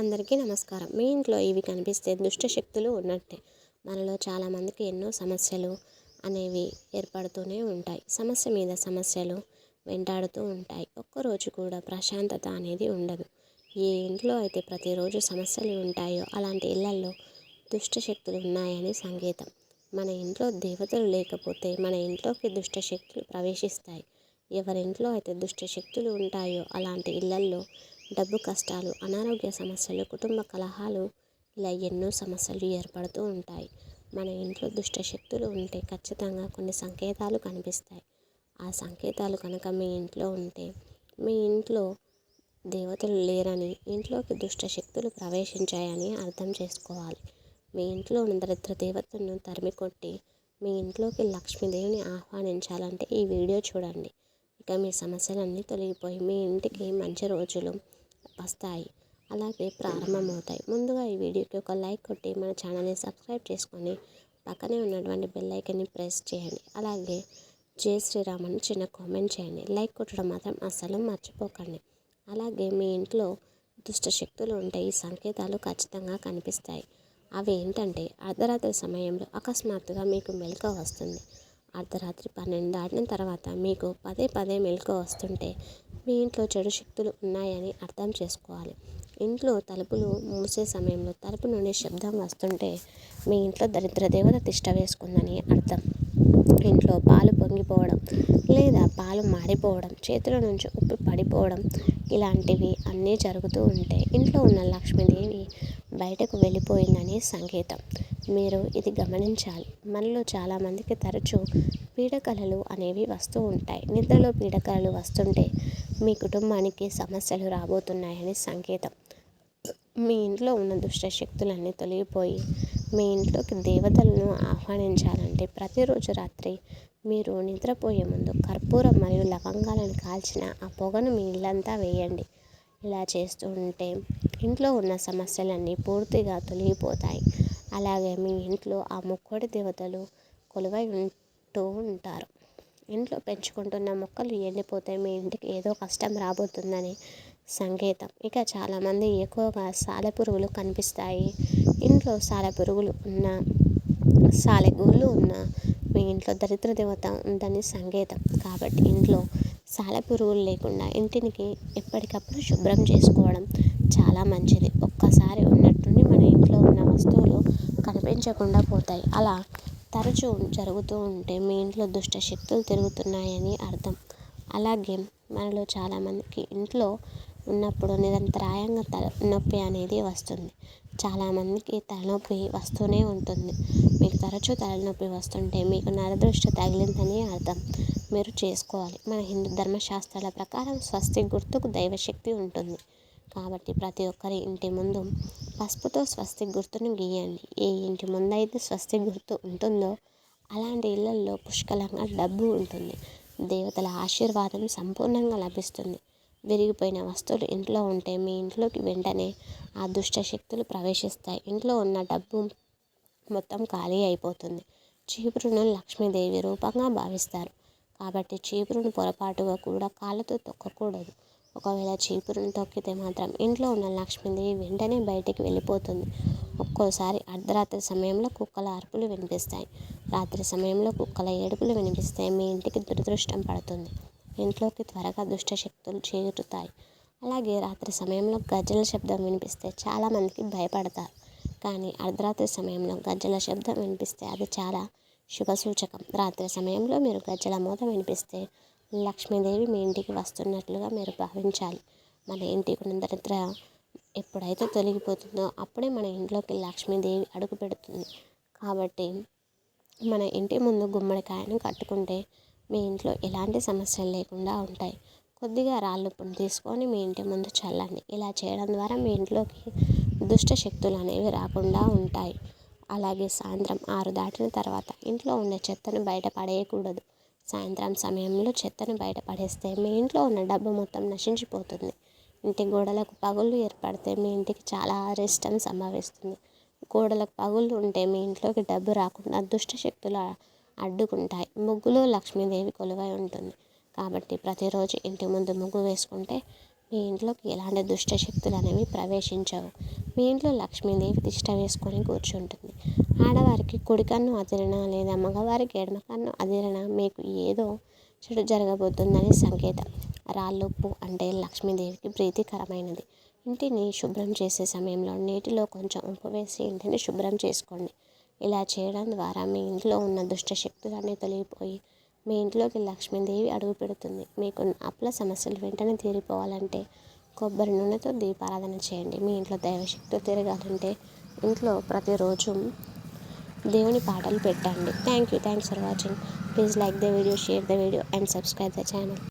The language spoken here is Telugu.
అందరికీ నమస్కారం. మీ ఇంట్లో ఇవి కనిపిస్తే దుష్ట శక్తులు ఉన్నట్టే. మనలో చాలామందికి ఎన్నో సమస్యలు అనేవి ఏర్పడుతూనే ఉంటాయి. సమస్య మీద సమస్యలు వెంటాడుతూ ఉంటాయి. ఒక్కరోజు కూడా ప్రశాంతత అనేది ఉండదు. ఏ ఇంట్లో అయితే ప్రతిరోజు సమస్యలు ఉంటాయో అలాంటి ఇళ్ళల్లో దుష్ట శక్తులు ఉన్నాయని సంకేతం. మన ఇంట్లో దేవతలు లేకపోతే మన ఇంట్లోకి దుష్ట శక్తులు ప్రవేశిస్తాయి. ఎవరింట్లో అయితే దుష్ట శక్తులు ఉంటాయో అలాంటి ఇళ్ళల్లో డబ్బు కష్టాలు అనారోగ్య సమస్యలు కుటుంబ కలహాలు ఇలా ఎన్నో సమస్యలు ఏర్పడుతూ ఉంటాయి. మన ఇంట్లో దుష్ట శక్తులు ఉంటే ఖచ్చితంగా కొన్ని సంకేతాలు కనిపిస్తాయి. ఆ సంకేతాలు కనుక మీ ఇంట్లో ఉంటే మీ ఇంట్లో దేవతలు లేరని ఇంట్లోకి దుష్ట శక్తులు ప్రవేశించాయని అర్థం చేసుకోవాలి. మీ ఇంట్లో ఉన్న దరిద్ర దేవతలను తరిమి కొట్టి మీ ఇంట్లోకి లక్ష్మీదేవిని ఆహ్వానించాలంటే ఈ వీడియో చూడండి. ఇక మీ సమస్యలన్నీ తొలగిపోయి మీ ఇంటికి మంచి రోజులు వస్తాయి. అలాగే ప్రారంభమవుతాయి. ముందుగా ఈ వీడియోకి ఒక లైక్ కొట్టి మన ఛానల్ని సబ్స్క్రైబ్ చేసుకొని పక్కనే ఉన్నటువంటి బెల్ ఐకన్ని ప్రెస్ చేయండి. అలాగే జై శ్రీరామ్ అని చిన్న కామెంట్ చేయండి. లైక్ కొట్టడం మాత్రం అస్సలు మర్చిపోకండి. అలాగే మీ ఇంట్లో దుష్ట శక్తులు ఉంటే ఈ సంకేతాలు ఖచ్చితంగా కనిపిస్తాయి. అవి ఏంటంటే అర్ధరాత్రి సమయంలో అకస్మాత్తుగా మీకు మెలకువ వస్తుంది. అర్ధరాత్రి పన్నెండు దాటిన తర్వాత మీకు పదే పదే మెలకు వస్తుంటే మీ ఇంట్లో చెడు శక్తులు ఉన్నాయని అర్థం చేసుకోవాలి. ఇంట్లో తలుపులు మూసే సమయంలో తలుపు నుండి శబ్దం వస్తుంటే మీ ఇంట్లో దరిద్ర దేవత తిష్ట వేసుకుందని అర్థం. ఇంట్లో పాలు పొంగిపోవడం లేదా పాలు మాడిపోవడం చేతుల నుంచి ఉప్పు పడిపోవడం ఇలాంటివి అన్నీ జరుగుతూ ఉంటే ఇంట్లో ఉన్న లక్ష్మీదేవి బయటకు వెళ్ళిపోయిందని సంకేతం. మీరు ఇది గమనించాలి. మనలో చాలామందికి తరచూ పీడకలలు అనేవి వస్తూ ఉంటాయి. నిద్రలో పీడకలలు వస్తుంటే మీ కుటుంబానికి సమస్యలు రాబోతున్నాయని సంకేతం. మీ ఇంట్లో ఉన్న దుష్ట శక్తులన్నీ తొలగిపోయి మీ ఇంట్లోకి దేవతలను ఆహ్వానించాలంటే ప్రతిరోజు రాత్రి మీరు నిద్రపోయే ముందు కర్పూరం మరియు లవంగాలను కాల్చిన ఆ పొగను మీ ఇల్లంతా వేయండి. ఇలా చేస్తూ ఉంటే ఇంట్లో ఉన్న సమస్యలన్నీ పూర్తిగా తొలగిపోతాయి. అలాగే మీ ఇంట్లో ఆ ముక్కోడి దేవతలు కొలువై ఉంటూ ఉంటారు. ఇంట్లో పెంచుకుంటున్న మొక్కలు ఎండిపోతే మీ ఇంటికి ఏదో కష్టం రాబోతుందని సంకేతం. ఇక చాలామంది ఎక్కువగా సాలెపురుగులు కనిపిస్తాయి. ఇంట్లో సాలెపురుగులు ఉన్న సాలెగూళ్ళు ఉన్న మీ ఇంట్లో దరిద్ర దేవత ఉందని సంకేతం. కాబట్టి ఇంట్లో సాలెపురుగులు లేకుండా ఇంటికి ఎప్పటికప్పుడు శుభ్రం చేసుకోవడం చాలా మంచిది. ఒక్కసారి ఉన్నట్టుండి మన ఇంట్లో ఉన్న వస్తువులు కనిపించకుండా పోతాయి. అలా తరచూ జరుగుతూ ఉంటే మీ ఇంట్లో దుష్ట శక్తులు తిరుగుతున్నాయని అర్థం. అలాగే మనలో చాలామందికి ఇంట్లో ఉన్నప్పుడు నిరంతరాయంగా తలనొప్పి అనేది వస్తుంది. చాలామందికి తలనొప్పి వస్తూనే ఉంటుంది. మీకు తరచూ తలనొప్పి వస్తుంటే మీకు నరదృష్టి తగిలిందని అర్థం. మీరు చేసుకోవాలి. మన హిందూ ధర్మశాస్త్రాల ప్రకారం స్వస్తి గుర్తుకు దైవశక్తి ఉంటుంది. కాబట్టి ప్రతి ఒక్కరి ఇంటి ముందు పసుపుతో స్వస్తి గుర్తును గీయండి. ఏ ఇంటి ముందైతే స్వస్తి గుర్తు ఉంటుందో అలాంటి ఇళ్ళల్లో పుష్కలంగా డబ్బు ఉంటుంది. దేవతల ఆశీర్వాదం సంపూర్ణంగా లభిస్తుంది. విరిగిపోయిన వస్తువులు ఇంట్లో ఉంటే మీ ఇంట్లోకి వెంటనే ఆ దుష్ట శక్తులు ప్రవేశిస్తాయి. ఇంట్లో ఉన్న డబ్బు మొత్తం ఖాళీ అయిపోతుంది. చీపురును లక్ష్మీదేవి రూపంగా భావిస్తారు. కాబట్టి చీపురును పొరపాటుగా కూడా కాళ్ళతో తొక్కకూడదు. ఒకవేళ చీపురును తొక్కితే మాత్రం ఇంట్లో ఉన్న లక్ష్మీదేవి వెంటనే బయటికి వెళ్ళిపోతుంది. ఒక్కోసారి అర్ధరాత్రి సమయంలో కుక్కల అరుపులు వినిపిస్తాయి. రాత్రి సమయంలో కుక్కల ఏడుపులు వినిపిస్తాయి. మీ ఇంటికి దురదృష్టం పడుతుంది. ఇంట్లోకి త్వరగా దుష్ట శక్తులు చేరుతాయి. అలాగే రాత్రి సమయంలో గజ్జల శబ్దం వినిపిస్తే చాలామందికి భయపడతారు. కానీ అర్ధరాత్రి సమయంలో గజ్జల శబ్దం వినిపిస్తే అది చాలా శుభసూచకం. రాత్రి సమయంలో మీరు గజ్జల మూత వినిపిస్తే లక్ష్మీదేవి మీ ఇంటికి వస్తున్నట్లుగా మీరు భావించాలి. మన ఇంటికి ఉన్న దరిద్ర ఎప్పుడైతే తొలగిపోతుందో అప్పుడే మన ఇంట్లోకి లక్ష్మీదేవి అడుగు పెడుతుంది. కాబట్టి మన ఇంటి ముందు గుమ్మడికాయను కట్టుకుంటే మీ ఇంట్లో ఎలాంటి సమస్యలు లేకుండా ఉంటాయి. కొద్దిగా రాళ్ళుప్పును తీసుకొని మీ ఇంటి ముందు చల్లండి. ఇలా చేయడం ద్వారా మీ ఇంట్లోకి దుష్ట శక్తులు అనేవి రాకుండా ఉంటాయి. అలాగే సాయంత్రం ఆరు దాటిన తర్వాత ఇంట్లో ఉండే చెత్తను బయట పడేయకూడదు. సాయంత్రం సమయంలో చెత్తను బయట పడేస్తే మీ ఇంట్లో ఉన్న డబ్బు మొత్తం నశించిపోతుంది. ఇంటి గోడలకు పగుళ్ళు ఏర్పడితే మీ ఇంటికి చాలా అరిష్టం సంభవిస్తుంది గోడలకు పగుళ్ళు ఉంటే మీ ఇంట్లోకి డబ్బు రాకుండా దుష్ట శక్తులు అడ్డుకుంటాయి. ముగ్గులో లక్ష్మీదేవి కొలువై ఉంటుంది. కాబట్టి ప్రతిరోజు ఇంటి ముందు ముగ్గు వేసుకుంటే మీ ఇంట్లోకి ఎలాంటి దుష్ట శక్తులు అనేవి ప్రవేశించవు. మీ ఇంట్లో లక్ష్మీదేవి తిష్ట వేసుకొని కూర్చుంటుంది. ఆడవారికి కుడి కన్ను అదిరిన లేదా మగవారికి ఎడమ కన్ను అదిరిన మీకు ఏదో చెడు జరగబోతుందని సంకేతం. రాళ్ళుప్పు అంటే లక్ష్మీదేవికి ప్రీతికరమైనది. ఇంటిని శుభ్రం చేసే సమయంలో నీటిలో కొంచెం ఉప్పు వేసి ఇంటిని శుభ్రం చేసుకోండి. ఇలా చేయడం ద్వారా మీ ఇంట్లో ఉన్న దుష్ట శక్తులన్నీ తొలగిపోయి మీ ఇంట్లోకి లక్ష్మీదేవి అడుగు పెడుతుంది. మీకు అప్పుల సమస్యలు వెంటనే తీరిపోవాలంటే కొబ్బరి నూనెతో దీపారాధన చేయండి. మీ ఇంట్లో దైవశక్తులు తిరగాలంటే ఇంట్లో ప్రతిరోజు దేవుని పాటలు పెట్టండి. Thank you thanks for watching please like the video share the video and subscribe the channel